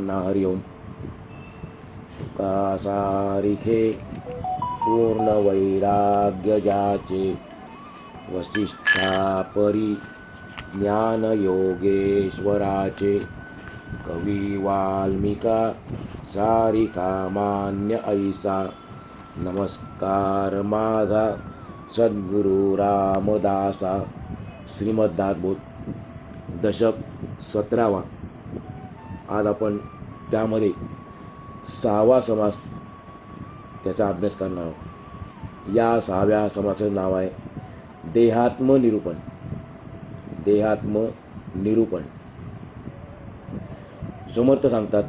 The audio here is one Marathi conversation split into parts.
सर्वांना हरिओम. कासारिखे पूर्ण वैराग्य ज्याचे वसिष्ठा परी ज्ञान योगेश्वराचे कवी वाल्मिका सारिका मान्य ऐसा. नमस्कार माझा सद्गुरु रामदासा. श्रीमद्दासबोध दशक सतरावा. आज आपण त्यामध्ये सहावा समास त्याचा अभ्यास करणार आहोत. या सहाव्या समासाचं नाव आहे देहात्म निरूपण देहात्म निरूपण समर्थ सांगतात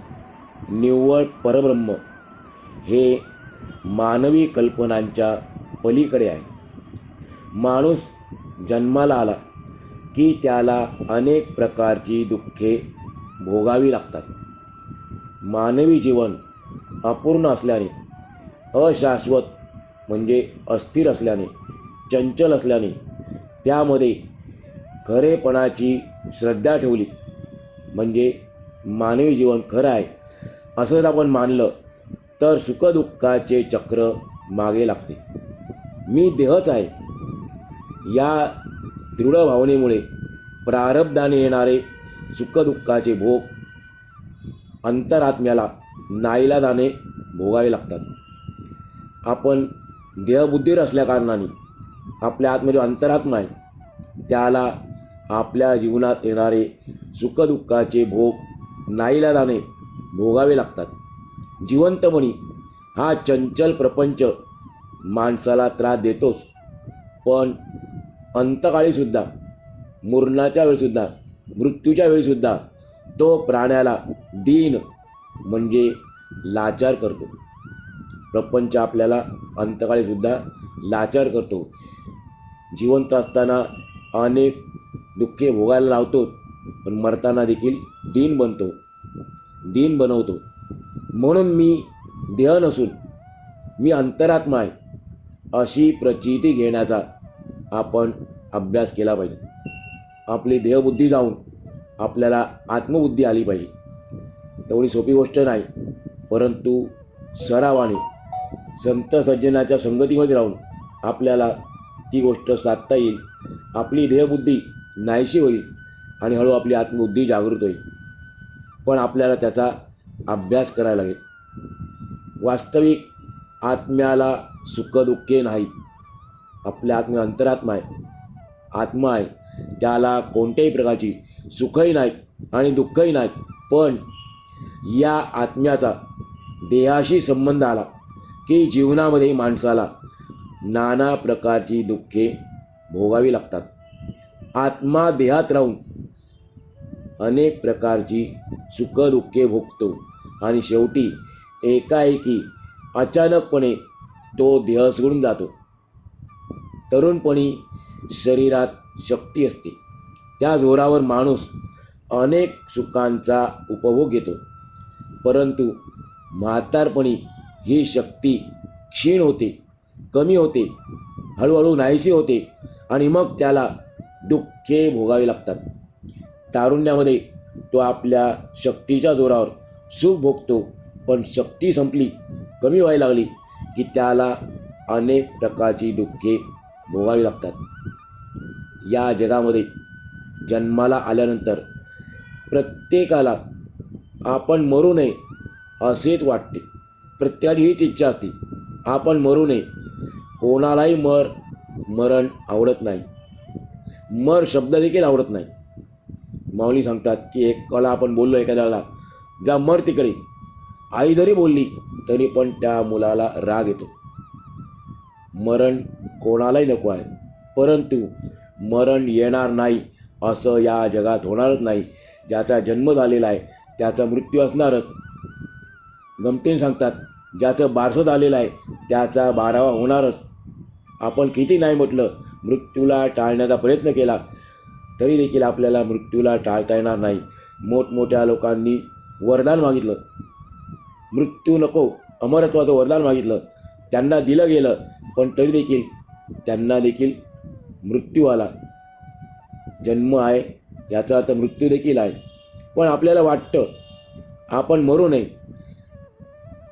निव्वळ परब्रह्म हे मानवी कल्पनांच्या पलीकडे आहे. माणूस जन्माला आला की त्याला अनेक प्रकारची दुःखे भोगावी लागतात. मानवी जीवन अपूर्ण असल्याने अशाश्वत म्हणजे अस्थिर असल्याने चंचल असल्याने त्यामध्ये खरेपणाची श्रद्धा ठेवली. म्हणजे मानवी जीवन खरं आहे असं जर आपण मानलं तर सुखदुःखाचे चक्र मागे लागते. मी देहच आहे. या दृढ भावनेमुळे प्रारब्धाने येणारे सुखदुःखाचे भोग अंतरात्म्याला नाईलाजाने भोगावे लागतात. आपण देहबुद्धीर असल्याकारणाने आपल्या आतमध्ये जो अंतरात्मा आहे त्याला आपल्या जीवनात येणारे सुखदुःखाचे भोग नाईलाजाने भोगावे लागतात. जिवंतपणी हा चंचल प्रपंच माणसाला त्रास देतोच पण अंतकाळीसुद्धा मुरणाच्या वेळीसुद्धा मृत्यूच्या वेळीसुद्धा तो प्राण्याला दीन म्हणजे लाचार करतो. प्रपंच आपल्याला अंतकाळीसुद्धा लाचार करतो. जिवंत असताना अनेक दुःखे भोगायला लावतो पण मरताना देखील दीन बनतो. दीन बनवतो. म्हणून मी देह नसून मी अंतरात्मा आहे अशी प्रचिती घेण्याचा आपण अभ्यास केला पाहिजे. आपली देहबुद्धी जाऊन आपल्याला आत्मबुद्धी आली पाहिजे. एवढी सोपी गोष्ट नाही. परंतु सरावाने संत सज्जनाच्या संगतीमध्ये राहून आपल्याला ती गोष्ट साधता येईल. आपली देहबुद्धी नाहीशी होईल आणि हळू आपली आत्मबुद्धी जागृत होईल. पण आपल्याला त्याचा अभ्यास करायला लागेल. वास्तविक आत्म्याला सुखदुःखे नाहीत. आपल्या आत्म्या अंतरात्मा आहे. आत्मा आहे. त्याला कोणत्याही प्रकारची सुखही नाहीत आणि दुःखही नाहीत. पण या आत्म्याचा देहाशी संबंध आला की जीवनामध्ये माणसाला नाना प्रकारची दुःखे भोगावी लागतात. आत्मा देहात राहून अनेक प्रकारची सुखदुःखे भोगतो आणि शेवटी एकाएकी अचानकपणे तो देह सोडून जातो. तरुणपणी शरीरात शक्ती असते. त्या जोरावर माणूस अनेक सुखांचा उपभोग घेतो. परंतु म्हातारपणी ही शक्ती क्षीण होते कमी होते हळूहळू नाहीशी होते आणि मग त्याला दुःखे भोगावी लागतात. तारुण्यामध्ये तो आपल्या शक्तीच्या जोरावर सुख भोगतो पण शक्ती संपली कमी व्हायला लागली की त्याला अनेक प्रकारची दुःखे भोगावी लागतात. या जगामध्ये जन्माला आल्यानंतर प्रत्येकाला आपण मरू नये असेच वाटते. प्रत्येकाची हीच इच्छा असते. आपण मरू नये. कोणालाही मर मरण आवडत नाही. मर शब्द देखील आवडत नाही. माऊली सांगतात की एक कला आपण बोललो एखाद्याला जा मर तिकडे. आई जरी बोलली तरी पण त्या मुलाला राग येतो. मरण कोणालाही नको आहे. परंतु मरण येणार नाही असं या जगात होणारच नाही. ज्याचा जन्म झालेला आहे त्याचा मृत्यू असणारच. गमतीने सांगतात ज्याचं बारसं झालेलं आहे त्याचा बारावा होणारच. आपण किती नाही म्हटलं मृत्यूला टाळण्याचा प्रयत्न केला तरी देखील आपल्याला मृत्यूला टाळता येणार नाही. मोठमोठ्या लोकांनी वरदान मागितलं. मृत्यू नको अमरत्वाचं वरदान मागितलं. त्यांना दिलं गेलं पण तरी देखील त्यांना देखील मृत्यू आला जन्म आहे याचा अर्थ मृत्यू देखील आहे. पण आपल्याला वाटतं आपण मरू नये.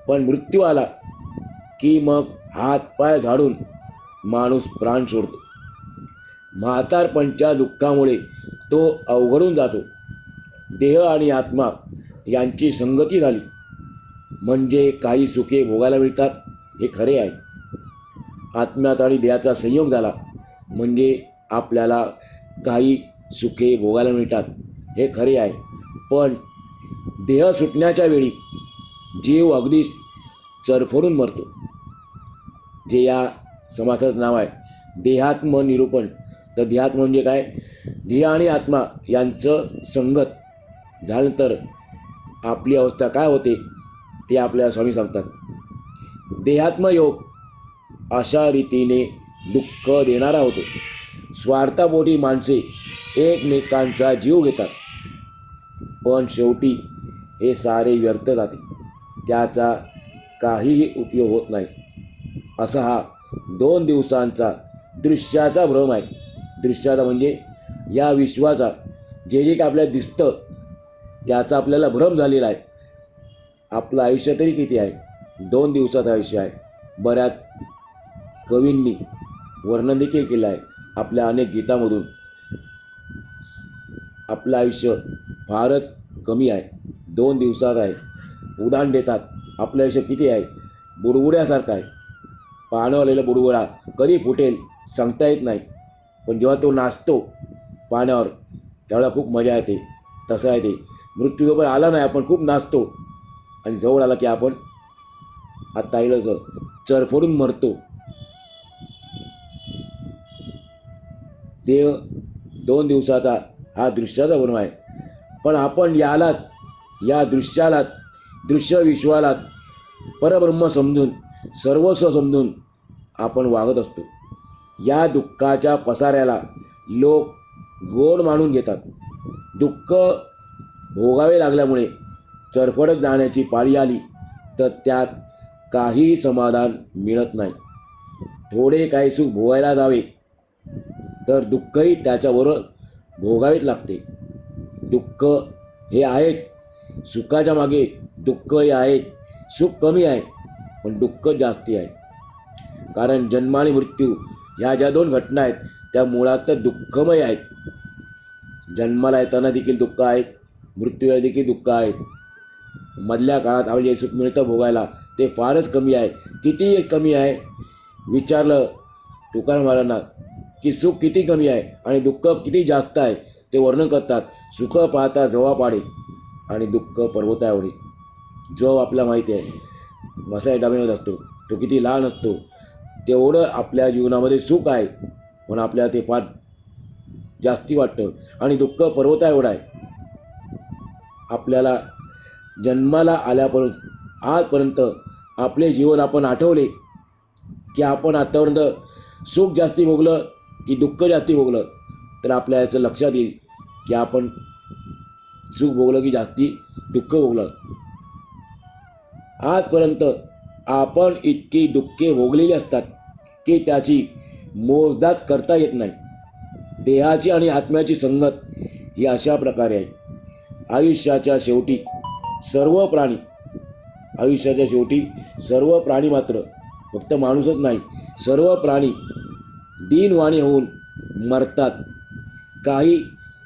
पण मृत्यू आला की मग हात पाय झाडून माणूस प्राण सोडतो. म्हातारपणच्या दुःखामुळे तो अवघडून जातो. देह आणि आत्मा यांची संगती झाली. म्हणजे काही सुखे भोगायला मिळतात हे खरे आहे. आत्म्यात आणि देहाचा संयोग झाला. म्हणजे आपल्याला काही सुखे भोगायला मिळतात हे खरे आहे. पण देह सुटण्याच्या वेळी जीव अगदीच चरफडून मरतो. जे या समासाचं नाव आहे देहात्म निरूपण तर देहात्म म्हणजे काय? देह आणि आत्मा यांचं संगत झालं तर आपली अवस्था काय होते ते आपल्या स्वामी सांगतात. देहात्मयोग अशा रीतीने दुःख देणारा होतो स्वार्थापोटी माणसे एकमेकांचा जीव घेतात. पण शेवटी हे सारे व्यर्थ जाते. त्याचा काहीही उपयोग होत नाही. असा हा दोन दिवसांचा दृश्याचा भ्रम आहे. दृश्याचा म्हणजे या विश्वाचा. जे जे काय आपल्याला दिसतं त्याचा आपल्याला भ्रम झालेला आहे. आपलं आयुष्य तरी किती आहे? दोन दिवसाचं आयुष्य आहे. बऱ्याच कवींनी वर्णन देखील केलं आहे आपल्या अनेक गीतामधून. आपलं आयुष्य फारच कमी आहे. दोन दिवसात आहे. उदाहरण देतात. आपलं आयुष्य किती आहे? बुडबुड्यासारखं आहे. पाण्यावर आलेला बुडबुडा कधी फुटेल सांगता येत नाही. पण जेव्हा तो नाचतो पाण्यावर त्यावेळेला खूप मजा येते. तसं आहे ते. मृत्यूजवळ आला नाही आपण खूप नाचतो. आणि जवळ आला की आपण आता येईल चरफडून मरतो. देह दोन दिवसाचा हा दृश्याचा बनव आहे. पण आपण यालाच या दृश्यालाच दृश्य विश्वालाच परब्रह्म समजून सर्वस्व समजून आपण वागत असतो. या दुःखाच्या पसाऱ्याला लोक गोड मानून घेतात. दुःख भोगावे लागल्यामुळे चरफडत जाण्याची पाळी आली तर त्यात काहीही समाधान मिळत नाही. थोडे काही सुख भोगायला जावे तर दुःखही त्याच्याबरोबर भोगावेच लागते. दुःख हे आहेच. सुखाच्या मागे दुःख हे आहे. सुख कमी आहे पण दुःख जास्ती आहे. कारण जन्म आणि मृत्यू ह्या ज्या दोन घटना आहेत त्या मुळात तर दुःखमय आहेत. जन्माला येताना देखील दुःख आहेत मृत्यूला देखील दुःख आहेत. मधल्या काळात आपल्याला जे सुख मिळतं भोगायला ते फारच कमी आहे. किती कमी आहे विचारलं तुकाराम महाराजांना की सुख किती कमी आहे आणि दुःख किती जास्त आहे ते वर्णन करतात. सुख पाहता जवा पाडे आणि दुःख पर्वताएवढे जो आपला माहिती आहे. मसाई डाबेमध्ये असतो. तो किती लहान असतो. तेवढं आपल्या जीवनामध्ये सुख आहे. पण आपल्याला ते फार जास्ती वाटतं. आणि दुःख पर्वता एवढा आहे. आपल्याला जन्माला आल्यापर्यंत आजपर्यंत आपले जीवन आपण आठवले की आपण आत्तापर्यंत सुख जास्ती भोगलं की दुःख जास्ती भोगलं तर आपल्या याचं लक्षात येईल की आपण सुख भोगलं की जास्ती दुःख भोगलं. आजपर्यंत आपण इतकी दुःखे भोगलेली असतात की त्याची मोजदात करता येत नाही. देहाची आणि आत्म्याची संगत ही अशा प्रकारे आहे. आयुष्याच्या शेवटी सर्व प्राणी आयुष्याच्या शेवटी सर्व प्राणी मात्र फक्त माणूसच नाही सर्व प्राणी दीनवाणी होऊन मरतात. काही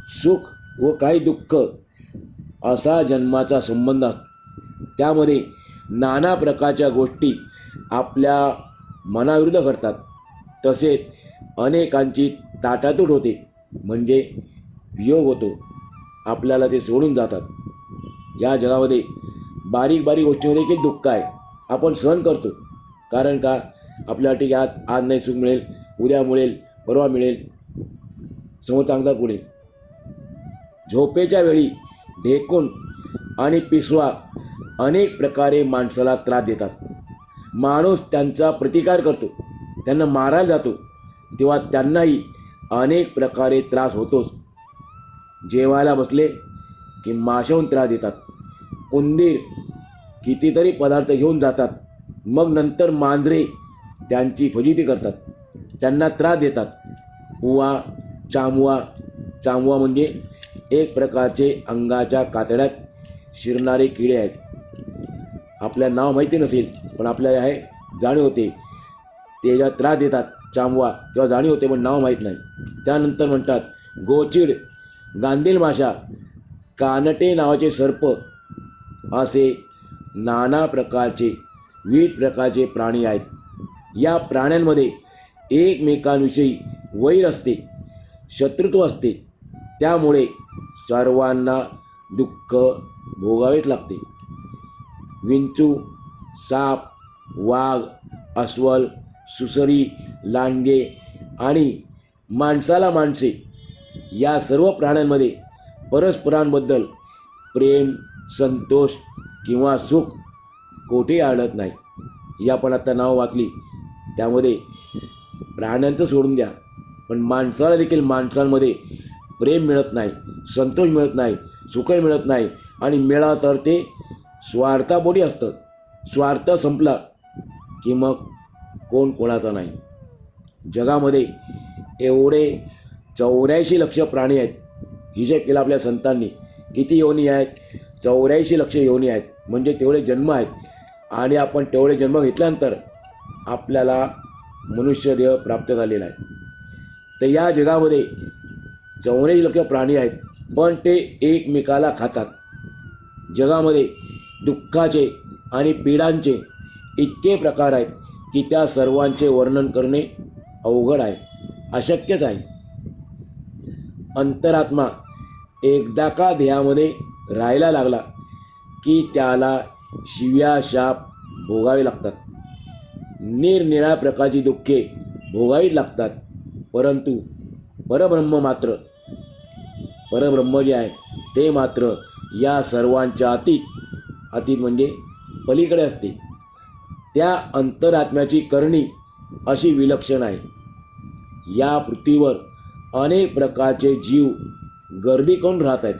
सुख व काही दुःख असा जन्माचा संबंध असतो. त्यामध्ये नाना प्रकारच्या गोष्टी आपल्या मनाविरुद्ध घडतात. तसेच अनेकांची ताटातूट होते. म्हणजे वियोग होतो. आपल्याला ते सोडून जातात. या जगामध्ये बारीक बारीक गोष्टीमध्ये देखील दुःख आहे. आपण सहन करतो. कारण का? आपल्यासाठी यात आज नाही सुख मिळेल. उद्या मिळेल परवा मिळेल. समोर चांगला पुढे. झोपेच्या वेळी ढेकून आणि पिसवा अनेक प्रकारे माणसाला त्रास देतात. माणूस त्यांचा प्रतिकार करतो त्यांना मारायला जातो तेव्हा त्यांनाही अनेक प्रकारे त्रास होतोच. जेवायला बसले की माशवून त्रास देतात. उंदीर कितीतरी पदार्थ घेऊन जातात. मग नंतर मांजरे त्यांची फजिती करतात. त्यांना त्रास देतात. उवा चामवा चामवा म्हणजे एक प्रकारचे अंगाच्या कातड्यात शिरणारे किडे आहेत. आपल्या नाव माहिती नसेल पण आपल्याला हे जाणीव होते. ते ज्या त्रास देतात चांबवा तेव्हा जाणीव होते पण नाव माहीत नाही. त्यानंतर म्हणतात गोचिड गांधील माशा कानटे नावाचे सर्प असे नाना प्रकारचे विविध प्रकारचे प्राणी आहेत. या प्राण्यांमध्ये एकमेकांविषयी वैर असते शत्रुत्व असते त्यामुळे सर्वांना दुःख भोगावेच लागते. विंचू साप वाघ अस्वल सुसरी लांडगे आणि माणसाला माणसे या सर्व प्राण्यांमध्ये परस्परांबद्दल प्रेम संतोष किंवा सुख कोठे आढळत नाही? ही आपण आता नावं वाचली. त्यामध्ये प्राण्यांचं सोडून द्या. पण माणसाला देखील माणसांमध्ये प्रेम मिळत नाही संतोष मिळत नाही सुखही मिळत नाही आणि मिळा तर ते स्वार्थापोटी असतं स्वार्थ संपला की मग कोण कोणाचा नाही? जगामध्ये एवढे चौऱ्याऐंशी लक्ष प्राणी आहेत. हिशेब केला आपल्या संतांनी. किती योनी आहेत? चौऱ्याऐंशी लक्ष योनी आहेत. म्हणजे तेवढे जन्म आहेत. आणि आपण तेवढे जन्म घेतल्यानंतर आपल्याला मनुष्यदेह प्राप्त झालेला आहे. तर या जगामध्ये चौऱ्याऐंशी लक्ष प्राणी आहेत पण ते एकमेकाला खातात. जगामध्ये दुःखाचे आणि पीडांचे इतके प्रकार आहेत की त्या सर्वांचे वर्णन करणे अवघड आहे अशक्यच आहे. अंतरात्मा एकदा का देहामध्ये राहायला लागला की त्याला शिव्या शाप भोगावे लागतात. निरनिळ्या प्रकारची दुःखे भोगावी लागतात. परंतु परब्रह्म मात्र परब्रह्म जे आहे ते मात्र या सर्वांच्या अतीत अतीत म्हणजे पलीकडे असते. त्या अंतरात्म्याची करणी अशी विलक्षण आहे. या पृथ्वीवर अनेक प्रकारचे जीव गर्दी करून राहत आहेत.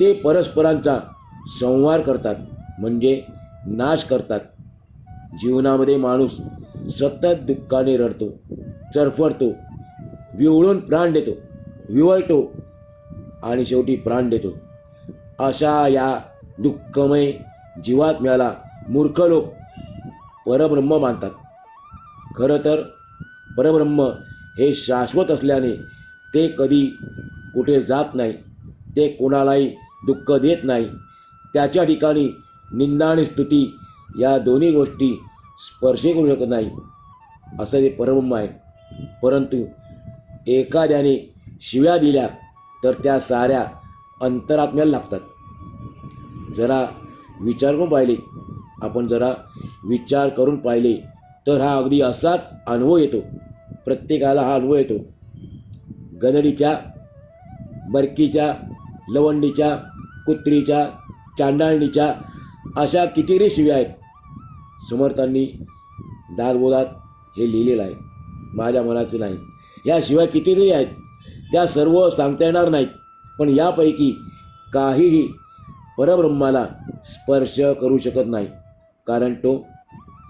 ते परस्परांचा संवार करतात म्हणजे नाश करतात. जीवनामध्ये माणूस सतत दुःखाने रडतो चरफडतो विवळून प्राण देतो विवळतो आणि शेवटी प्राण देतो. अशा या दुःखमय जीवात्म्याला मूर्ख लोक परब्रह्म मानतात. खरं तर परब्रह्म हे शाश्वत असल्याने ते कधी कुठे जात नाही ते कोणालाही दुःख देत नाही. त्याच्या ठिकाणी निंदा आणि स्तुती या दोन्ही गोष्टी स्पर्शही करू शकत नाही असं ते परब्रह्म आहे. परंतु एखाद्याने शिव्या दिल्या तर त्या साऱ्या अंतरात्म्याला लागतात. जरा विचार करून पाहिले. आपण जरा विचार करून पाहिले तर हा अगदी असाच अनुभव येतो. प्रत्येकाला हा अनुभव येतो. गदडीच्या बरकीच्या लवंडीच्या कुत्रीच्या चांडाळणीच्या अशा कितीतरी शिव्या आहेत. समर्थांनी दासबोधात हे लिहिलेलं आहे. माझ्या मनातील नाही. याशिवाय कितीतरी आहेत त्या सर्व सांगता येणार नाहीत. पण यापैकी काहीही परब्रह्माला स्पर्श करू शकत नाही. कारण तो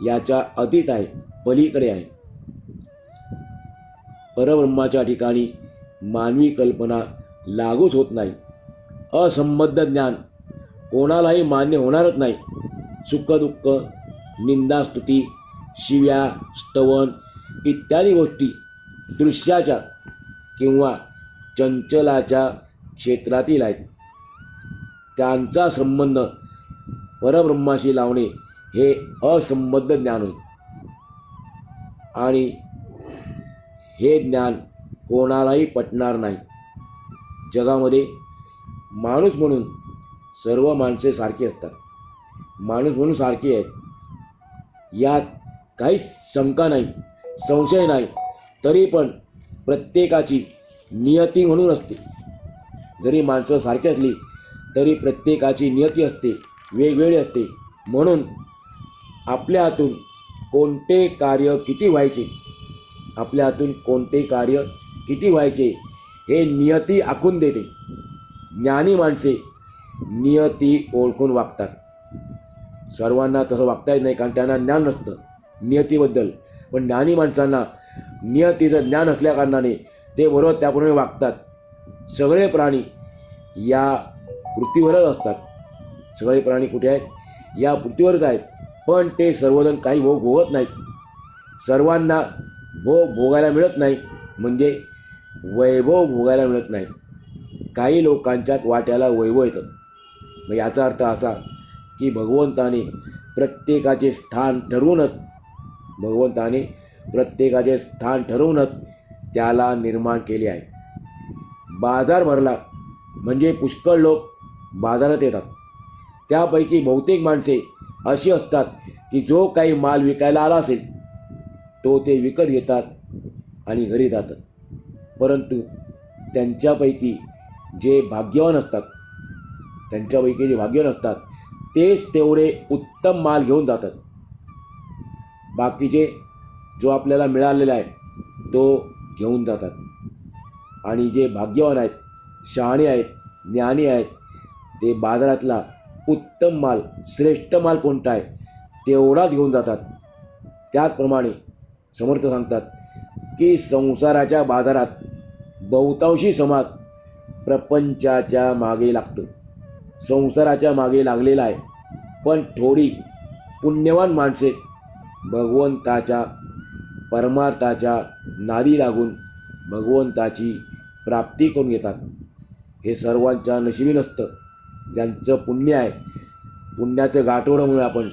याच्या अतीत आहे पलीकडे आहे. परब्रह्माच्या ठिकाणी मानवी कल्पना लागूच होत नाही. असंबद्ध ज्ञान कोणालाही मान्य होणारच नाही. सुखदुःख निंदास्तुती शिव्या स्तवन इत्यादी गोष्टी दृश्याच्या किंवा चंचलाच्या क्षेत्रातील आहेत. त्यांचा संबंध परब्रह्माशी लावणे हे असंबद्ध ज्ञान होईल आणि हे ज्ञान कोणालाही पटणार नाही. जगामध्ये माणूस म्हणून सर्व माणसे सारखी असतात. माणूस म्हणून सारखी आहेत. यात काहीच शंका नाही संशय नाही तरी पण प्रत्येकाची नियती म्हणून असते. जरी माणसं सारखी असली तरी प्रत्येकाची नियती असते वेगवेगळी असते. म्हणून आपल्या हातून कोणते कार्य किती व्हायचे आपल्या हातून कोणते कार्य किती व्हायचे हे नियती आखून देते. ज्ञानी माणसे नियती ओळखून वागतात. सर्वांना तसं वागता येत नाही कारण त्यांना ज्ञान नसतं नियतीबद्दल. पण ज्ञानी माणसांना नियतीचं ज्ञान असल्याकारणाने ते बरोबर त्याप्रमाणे वागतात. सगळे प्राणी या पृथ्वीवरच असतात. सगळे प्राणी कुठे आहेत? या पृथ्वीवरच आहेत. पण ते सर्वजण काही भोग भोगत नाहीत. सर्वांना भोग भोगायला मिळत नाही. म्हणजे वैभव भोगायला मिळत नाही काही लोकांच्यात वाट्याला वैभव येतं. मग याचा अर्थ असा की भगवंताने प्रत्येकाचे स्थान ठरवूनच भगवंताने प्रत्येकाचे स्थान ठरवूनच त्याला निर्माण केले आहे. बाजार भरला म्हणजे पुष्कळ लोक बाजारात येतात. त्यापैकी बहुतेक माणसे अशी असतात की जो काही माल विकायला आला असेल तो ते विकत घेतात आणि घरी जातात. परंतु त्यांच्यापैकी जे भाग्यवान असतात त्यांच्यापैकी जे भाग्यवान असतात तेच तेवढे उत्तम माल घेऊन जातात. बाकीचे जो आपल्याला मिळालेला आहे तो घेऊन जातात. आणि जे भाग्यवान आहेत शहाणे आहेत ज्ञानी आहेत ते बाजारातला उत्तम माल श्रेष्ठ माल कोणता आहे तेवढाच घेऊन जातात. त्याचप्रमाणे समर्थ सांगतात की संसाराच्या बाजारात बहुतांशी समाज प्रपंचाच्या मागे लागतो. संसाराच्या मागे लागलेला आहे. पण थोडी पुण्यवान माणसे भगवंताच्या परमार्थाच्या नादी लागून भगवंताची प्राप्ती करून घेतात. हे सर्वांच्या नशिबी नसतं. ज्यांचं पुण्य आहे पुण्याचं गाठोडं आपण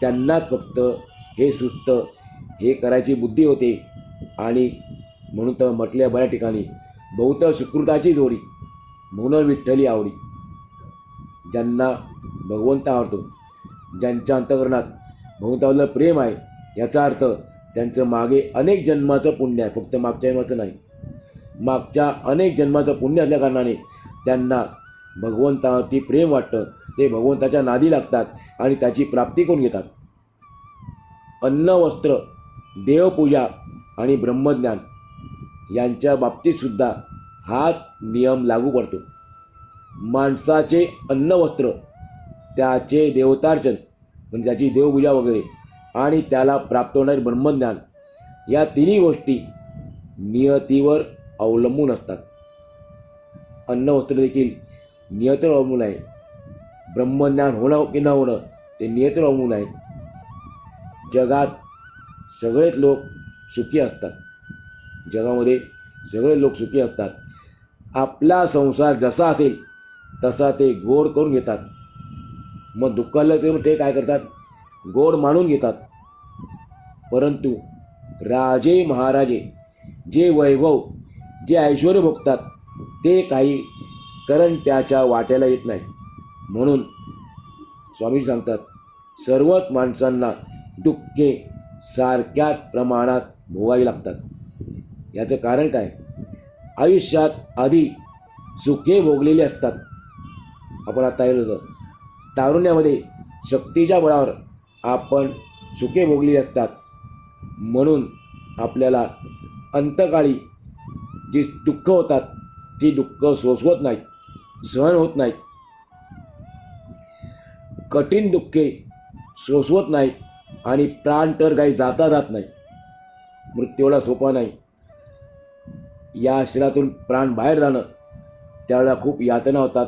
त्यांनाच फक्त हे सुस्त हे करायची बुद्धी होते. आणि म्हणून तर म्हटल्या बऱ्या ठिकाणी बहुत सुकृताची जोडी म्हणून विठ्ठली आवडी. ज्यांना भगवंत आवडतो. ज्यांच्या अंतकरणात भगवंताबद्दल प्रेम आहे याचा अर्थ त्यांचं मागे अनेक जन्माचं पुण्य आहे. फक्त मागच्या जन्माचं नाही. मागच्या अनेक जन्माचं पुण्य असल्याकारणाने त्यांना भगवंतावरती प्रेम वाटतं. ते भगवंताच्या नादी लागतात आणि त्याची प्राप्ती करून घेतात. अन्न वस्त्र देवपूजा आणि ब्रह्मज्ञान यांच्या बाबतीतसुद्धा हाच नियम लागू पडतो. माणसाचे अन्न वस्त्र त्याचे देवतार्चन म्हणजे त्याची देवपूजा वगैरे. आणि त्याला प्राप्त होणारे ब्रह्मज्ञान. या तिन्ही गोष्टी नियतीवर अवलंबून असतात. अन्न वस्त्र देखील नियतीवर अवलंबून आहे. ब्रह्मज्ञान होणं की न होणं ते नियतीवर अवलंबून आहे. जगात सगळेच लोक सुखी असतात. जगामध्ये सगळे लोक सुखी असतात. आपला संसार जसा असेल तसा ते गोड करून घेतात. मग दुःखाला ते ते काय करतात? गोड मानून घेतात. परंतु राजे महाराजे जे वैभव जे ऐश्वर भोगतात ते काही कारण त्याच्या वाट्याला येत नाही. म्हणून स्वामी सांगतात सर्वच माणसांना दुःखे सारख्याच प्रमाणात भोगावी लागतात. याचं कारण काय? आयुष्यात आधी सुखे भोगलेली असतात. आपण आता येलो होतं तारुण्यामध्ये शक्तीच्या बळावर आपण चुके भोगली असतात. म्हणून आपल्याला अंतकाळी जी दुःख होतात ती दुःख सोसवत नाहीत सहन होत नाहीत. कठीण दुःखे सोसवत नाहीत आणि प्राण तर काही जाता जात नाही. मृत्यूला सोपा नाही. या शरीरातून प्राण बाहेर जाणं त्यावेळेला खूप यातना होतात.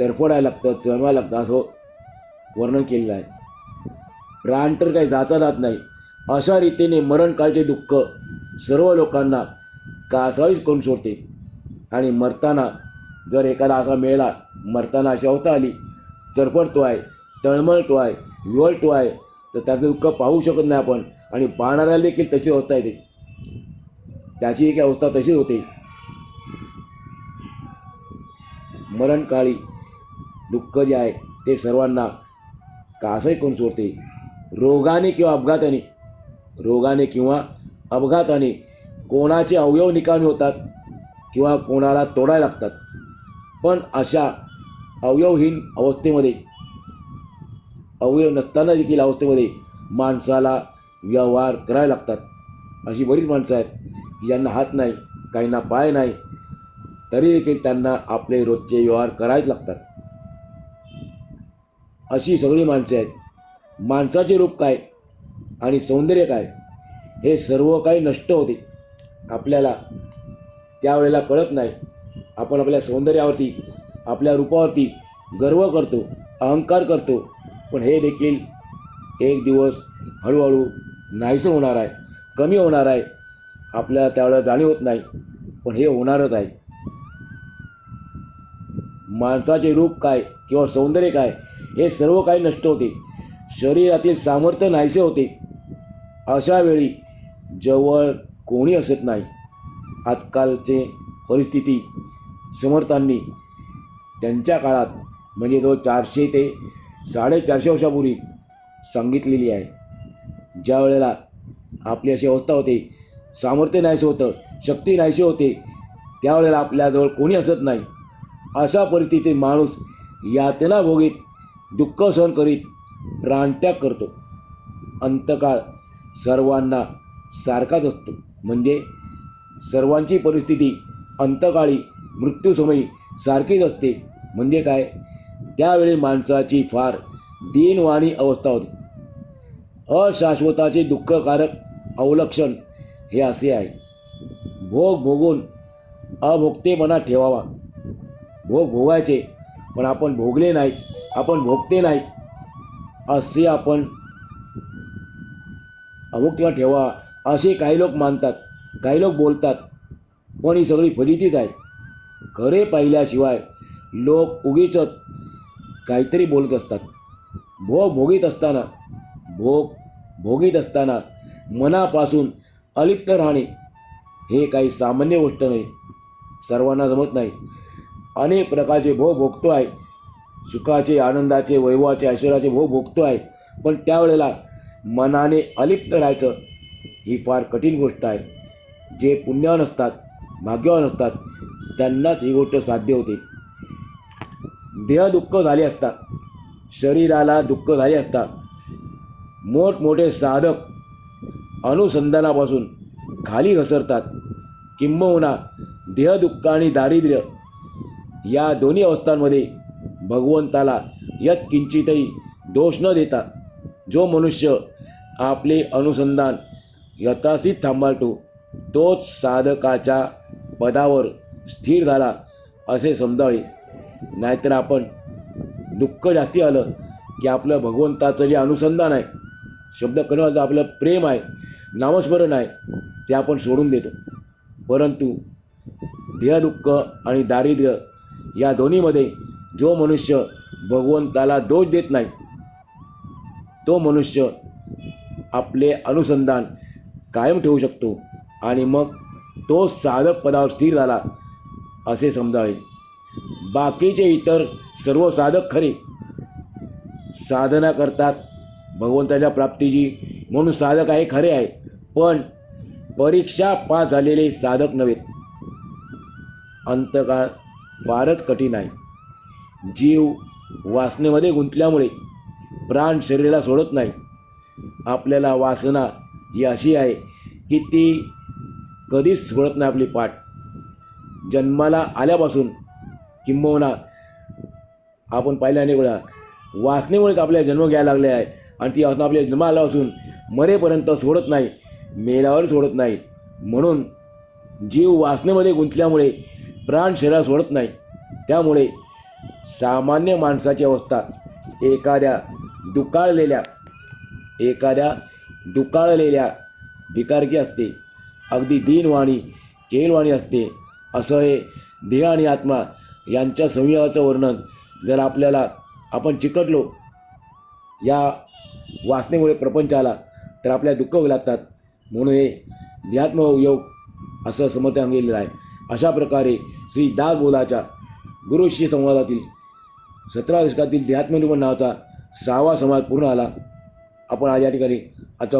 तडफडायला लागतं चळवायला लागतं असं वर्णन केलेलं आहे. प्राण तर काही जाता जात नाही. अशा रीतीने मरणकाळचे दुःख सर्व लोकांना कासावीस करून सोडते. आणि मरताना जर एखादा असा मिळाला मरताना अशी अवस्था आली चरफडतो आहे तळमळतो आहे विवळतो आहे तर त्याचं दुःख पाहू शकत नाही आपण. आणि पाहणाऱ्याला देखील तशी अवस्था येते. त्याची एक अवस्था तशी होते. मरणकाळी दुःख जे आहे ते सर्वांना कासही कोण सोडते? रोगाने किंवा अपघाताने. रोगाने किंवा अपघाताने कोणाचे अवयव निकामी होतात किंवा कोणाला तोडायला लागतात. पण अशा अवयवहीन अवस्थेमध्ये अवयव नसताना देखील अवस्थेमध्ये माणसाला व्यवहार करायला लागतात. अशी बरीच माणसं आहेत की ज्यांना हात नाही काहींना पाय नाही तरी देखील त्यांना आपले रोजचे व्यवहार करायच लागतात. अशी सगळी माणसे आहेत. माणसाचे रूप काय आणि सौंदर्य काय हे सर्व काही नष्ट होते. आपल्याला त्यावेळेला कळत नाही. आपण आपल्या सौंदर्यावरती आपल्या रूपावरती गर्व करतो अहंकार करतो. पण हे देखील एक दिवस हळूहळू नाहीसं होणार आहे कमी होणार आहे. आपल्याला त्यावेळेला जाणीव होत नाही पण हे होणारच आहे. माणसाचे रूप काय किंवा सौंदर्य काय हे सर्व काही नष्ट होते. शरीरातील सामर्थ्य नाहीसे होते. अशा वेळी जवळ कोणी असत नाही. आजकालचे परिस्थिती समर्थांनी त्यांच्या काळात म्हणजे तो चारशे ते साडेचारशे वर्षापूर्वी सांगितलेली आहे. ज्या वेळेला आपली अशी अवस्था होते सामर्थ्य नाहीसे होतं शक्ती नाहीसे होते त्यावेळेला आपल्याजवळ कोणी असत नाही. अशा परिस्थितीत माणूस यातना भोगीत दुःख सहन करीत प्राणत्याग करतो. अंतकाळ सर्वांना सारखाच असतो. म्हणजे सर्वांची परिस्थिती अंतकाळी मृत्यूसमयी सारखीच असते. म्हणजे काय? त्यावेळी माणसाची फार दीनवाणी अवस्था होती. अशाश्वताचे दुःखकारक अवलक्षण हे असे आहे. भोग भोगून अभोगतेपणा ठेवावा. भोग भोगायचे पण आपण भोगले नाहीत. आपण भोगते नाही असे आपण अभोगतेपणा ठेवा. असे काही लोक मानतात काही लोक बोलतात पण ही सगळी फजितीच आहे. खरे पाहिल्याशिवाय लोक उगीच काहीतरी बोलत असतात. भोग भोगीत असताना भोग भोगीत असताना मनापासून अलिप्त राहणे हे काही सामान्य गोष्ट नाही. सर्वांना जमत नाही. अनेक प्रकारचे भोग भोगतो आहे. सुखाचे आनंदाचे वैभवाचे ऐश्वर्याचे भोग भोगतो आहे. पण त्यावेळेला मनाने अलिप्त राहायचं ही फार कठीण गोष्ट आहे. जे पुण्यवान असतात भाग्यवान असतात त्यांनाच ही गोष्ट साध्य होते. देह दुःख झाले असतात शरीराला दुःख झाले असतात मोठमोठे साधक अनुसंधानापासून खाली घसरतात. किंबहुना देहदुःख आणि दारिद्र्य या दोन्ही अवस्थांमध्ये भगवंताला यत किंचितही दोष न देता जो मनुष्य आपले अनुसंधान यथास्थित थांबाळतो तोच साधकाच्या पदावर स्थिर झाला असे समजावे. नाहीतर आपण दुःख जास्ती आलं की आपलं भगवंताचं जे अनुसंधान आहे शब्द कन्वाचं आपलं प्रेम आहे नामस्मरण आहे ते आपण सोडून देतो. परंतु देहदुःख आणि दारिद्र्य या दोन्हीमध्ये जो मनुष्य भगवंताला दोष देत नाही तो मनुष्य आपले अनुसंधान कायम ठेवू शकतो आणि मग तो साधक पदावर स्थिर झाला असे समजावे. बाकीचे इतर सर्व साधक खरे. साधना करतात भगवंताच्या प्राप्तीची म्हणून साधक आहे खरे आहे पण परीक्षा पास झालेले साधक नव्हेत अंतकाळ फारच कठीण आहे. जीव वासनेमध्ये गुंतल्यामुळे प्राण शरीराला सोडत नाही. आपल्याला वासना ही अशी आहे की ती कधीच सोडत नाही आपली पाठ. जन्माला आल्यापासून किंबहुना आपण पाहिल्या अनेक वेळा वासनेमुळे आपल्याला जन्म घ्यायला लागले आहे आणि ती वासना आपल्या जन्म आल्यापासून मरेपर्यंत सोडत नाही मेल्यावर सोडत नाही. म्हणून जीव वासनेमध्ये गुंतल्यामुळे प्राण शरीराला सोडत नाही. त्यामुळे सामान्य माणसाची अवस्था. एखाद्या दुकाळलेल्या एखाद्या दुकाळलेल्या भिकारकी असते. अगदी दीनवाणी केलवाणी असते. असं हे देह आणि आत्मा यांच्या संयोगाचं वर्णन जर आपल्याला आपण चिकटलो या वासनेमुळे प्रपंचाला तर आपल्या दुःख होऊ लागतात. म्हणून हे ध्यात्म योग असं समर्थ सांगितलेलं आहे. अशा प्रकारे श्री दास बोलाच्या गुरुशी संवादातील सतरा दशकातील ध्यात्मनिर्माण नावाचा सहावा समाज पूर्ण आला आपण आज या ठिकाणी आजचा